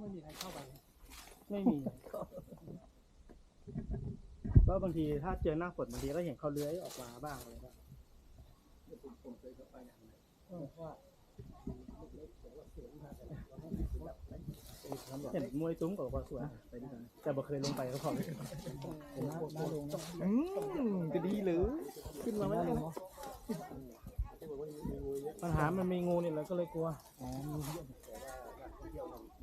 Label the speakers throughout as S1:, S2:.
S1: ไม่มี ก็บางทีถ้าเจอหน้าฝนบางทีก็เห็นเขาเลื้อยออกมาบ้างอะไรบ้างเห็นมวยตุ้มกับว่าสวยแต่บ่เคยลงไปก็พอ
S2: อืมจะดีหรือขึ้นมาไม่ได้นะ
S1: ปัญหามันมีงูนี่แหละก็เลยกลัว
S2: อ๋อ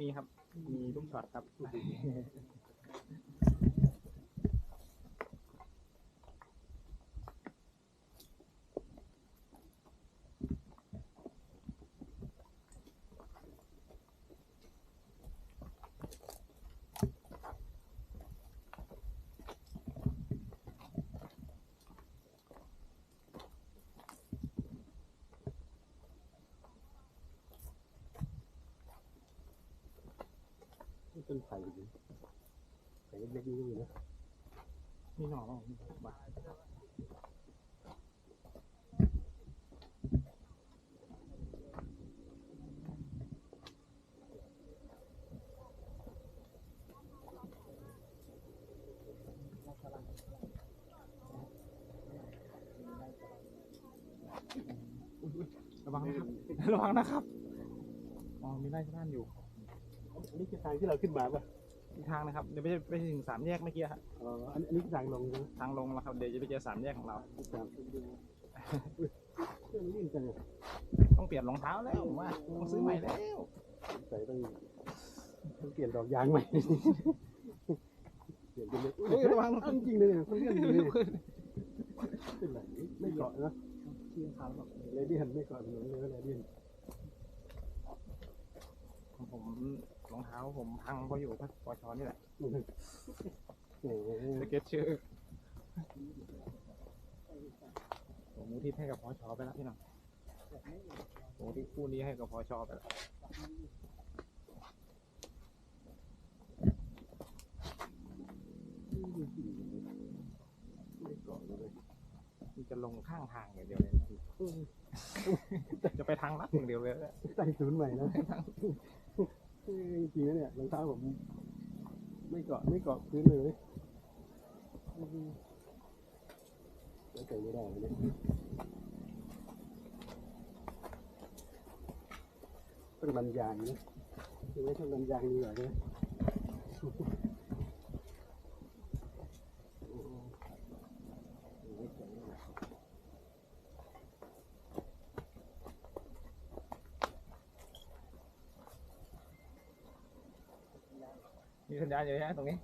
S2: มีครับ มี
S1: ลู
S3: ก
S2: ช็อตครับ
S4: ต้นไผ่ดิไผ่เล็กๆนี่นะ
S2: มีหน่อเปล่าบัตระวังนะครับ ระวังนะครับ อ๋อ มีไร่ชาวบ้านอยู่
S4: อันนี้คือทางที่เราขึ้นมาป่ะ
S2: อีกทางนะครับเดี๋ยวไปไปถึงสามแยกเมื่อกี้ฮะ
S4: อ๋ออันอันนี้คือทางลงนะ
S2: ทางลงแล้วครับเดี๋ยวจะไปเจอสามแยกของเรา
S4: ทางขึ้นดูอุ๊ยเครื่องลื่นจังอะ
S2: ต้องเปลี่ยนรองเท้าแล้วผมว่าต้องซื้อใหม่แล้ว
S4: ใส่ต้องต้องเปลี่ยนดอกยางใหม่ เปลี่ยนเป็นเลย
S2: เฮ้ยระวัง
S4: เอาจริงๆเลยเนี่ยมันเลื่อนอยู่เลยเป็นไรไม่เกาะนะ
S1: ที่เขาบอก
S4: เลดี้หันไม่เกาะถนนเลยเลดี้
S2: ของผม รองเท้าผมพังเพราะอยู่พัปชนี่แหละ
S4: โอ้โห
S2: สเก็ตชื่อผมมูทิศให้กับพอชไปแล้วพี่น้องผมมูทิศคู่นี้ให้กับพอชไปแล้วมันจะลงข้างทางอย่างเดียวเลยนะพี่จะไปทางลัดอย่างเดียวเลยนะ
S4: ใส่ศูนย์ใหม่นะ จริงๆนะเนี่ยรองเท้าผมไม่เกาะไม่เกาะพื้นเลยไม่ใส่ไม่ได้เลยเนี่ยต้องรันยางนะคือไม่ต้องรันยางดีกว่าใช่ไหมโอ้โหไม่ใส่ไม่ได้
S2: มีสัญญาณอยู่นะตรงนี้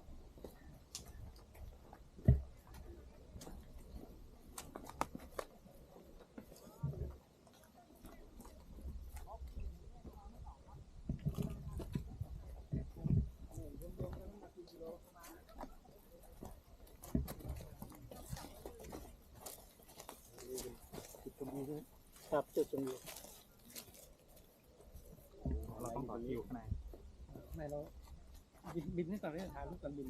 S1: ครับจุดชมวิว
S2: เราต้องต่อคิวข้างใน
S1: ไม่เรา บินบินให้ตอนนี้ถ่ายรูปก่อนบิน